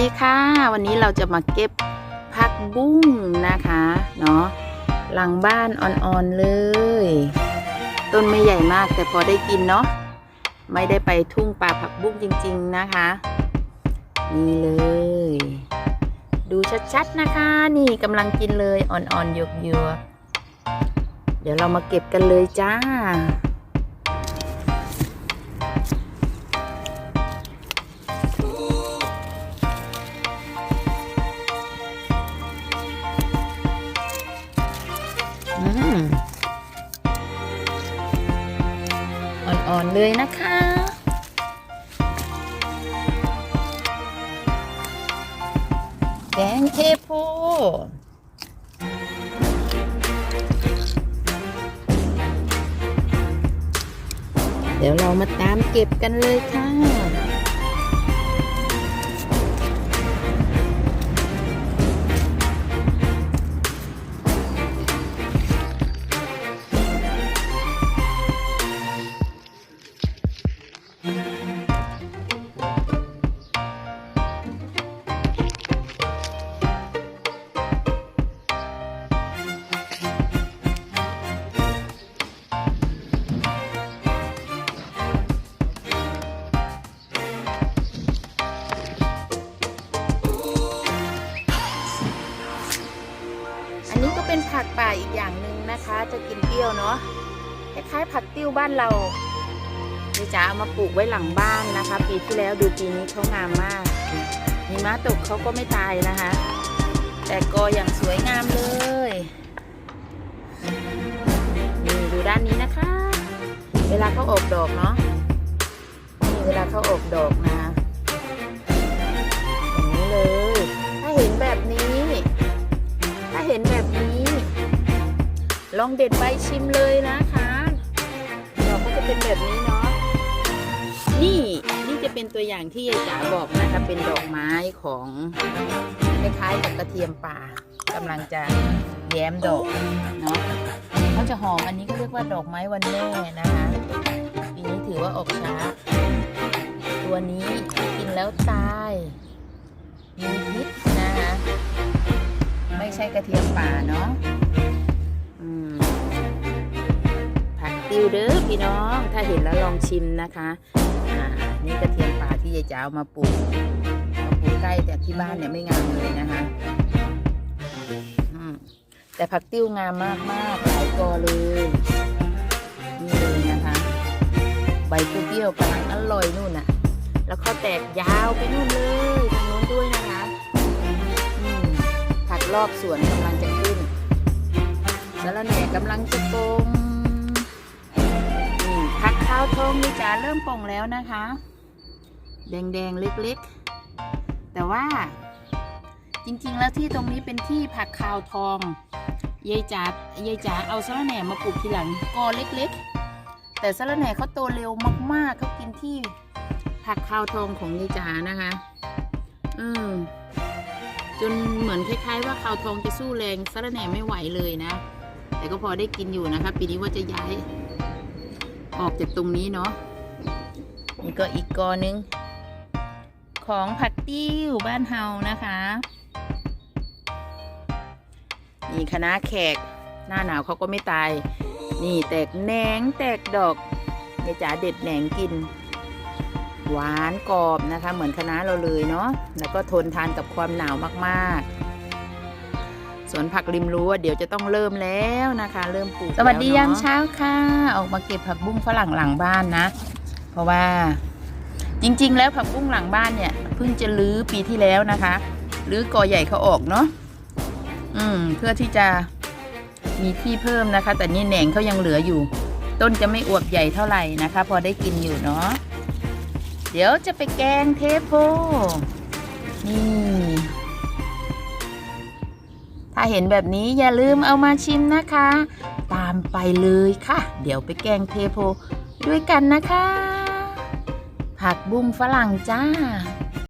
ดีค่ะ วันนี้เราจะมาเก็บผักบุ้งนะคะเนาะหลังบ้านอ่อนๆเลย ต้นไม่ใหญ่มากแต่พอได้กินเนาะไม่ได้ไปทุ่งป่าผักบุ้งจริง ๆนะคะ นี่เลย ดูชัดๆนะคะ นี่กำลังกินเลยอ่อนๆหยวกๆเดี๋ยวเรามาเก็บกันเลยจ้า อ่อนๆเลยนะคะแกงเทโพเดี๋ยวเรามาตามเก็บกันเลยค่ะ เป็นผักป่าอีกอย่างหนึ่งนะคะ จะกินเปรี้ยวเนาะคล้ายๆผักติ้วบ้านเรานี่จ๋าเอามาปลูกไว้หลังบ้านนะคะ ปีที่แล้วดูปีนี้เขางามมากหิมะตกเขาก็ไม่ตายนะคะ แต่ก็อย่างสวยงามเลยนี่ดูด้านนี้นะคะ เวลาเขาออกดอกเนาะ ลองเด็ดใบชิมเลยนะคะดอกก็จะเป็นแบบนี้เนาะนี่นี่จะเป็นตัวอย่างที่ยายจ๋าบอกนะคะเป็นดอกไม้ของคล้ายๆกับกระเทียมป่ากำลังจะแย้มดอกเนาะเขาจะหอมอันนี้ก็เรียกว่าดอกไม้วันแม่นะคะปีนี้ถือว่าออกช้า ตัวนี้กินแล้วตายมีพิษนะคะไม่ใช่กระเทียมป่าเนาะ ผักติวเด้อพี่น้อง ถ้าเห็นแล้วลองชิมนะคะ อ่า นี่กระเทียมป่าที่ยายจ๋าเอามาปลูกมาปลูกใกล้แต่ที่บ้านเนี่ยไม่งามเลยนะคะแต่ผักติ้วงามมากมากๆหลายกอเลยนี่เลยนะคะ ใบเปรี้ยวกำลังอร่อยนู่นน่ะ แล้วเขาแตกยาวไปนู่นเลยทางโน้นด้วยนะคะผักรอบสวนกำลังจะขึ้นสะระแหน่กำลังจะปง ข้าวทองนี่จ๋าเริ่มป่งแล้วนะคะ แดงๆ เล็กๆ แต่ว่าจริงๆ แล้วที่ตรงนี้เป็นที่ผักขาวทองยายจ๋ายายจ๋าเอาสะระแหน่มาปลูกทีหลังกอเล็กๆ แต่สะระแหน่เขาโตเร็วมากๆเขากินที่ผักขาวทองของยายจ๋านะคะอืมจนเหมือนคล้ายๆ ว่าขาวทองจะสู้แรงสะระแหน่ไม่ไหวเลยนะ แต่ก็พอได้กินอยู่นะคะ ปีนี้ว่าจะย้าย ออกจากตรงนี้เนาะนี่ก็อีกกอหนึง ของผักติ้วบ้านเฮานะคะนี่คณะแขกหน้าหนาวเขาก็ไม่ตาย นี่แตกแหนงแตกดอกยายจ๋าเด็ดแหนงกิน หวานกรอบนะคะ เหมือนคณะเราเลยเนาะแล้วก็ทนทานกับความหนาวมากๆ สวนผักริมรั้วเดี๋ยวจะต้องเริ่มแล้วนะคะ เริ่มปลูกสวัสดียามเช้าค่ะ ออกมาเก็บผักบุ้งฝรั่งหลังบ้านนะ เพราะว่าจริง ๆ แล้วผักบุ้งหลังบ้านเนี่ยเพิ่งจะลื้อปีที่แล้วนะคะลื้อกอใหญ่เขาออกเนาะอืม เพื่อที่จะมีที่เพิ่มนะคะ แต่นี่แหน่งเขายังเหลืออยู่ ต้นจะไม่อวบใหญ่เท่าไหร่นะคะ พอได้กินอยู่เนาะเดี๋ยวจะไปแกงเทโพนี่ ถ้าเห็นแบบนี้อย่าลืมเอามาชิมนะคะ ตามไปเลยค่ะ เดี๋ยวไปแกงเทโพด้วยกันนะคะ ผักบุ้งฝรั่งจ้า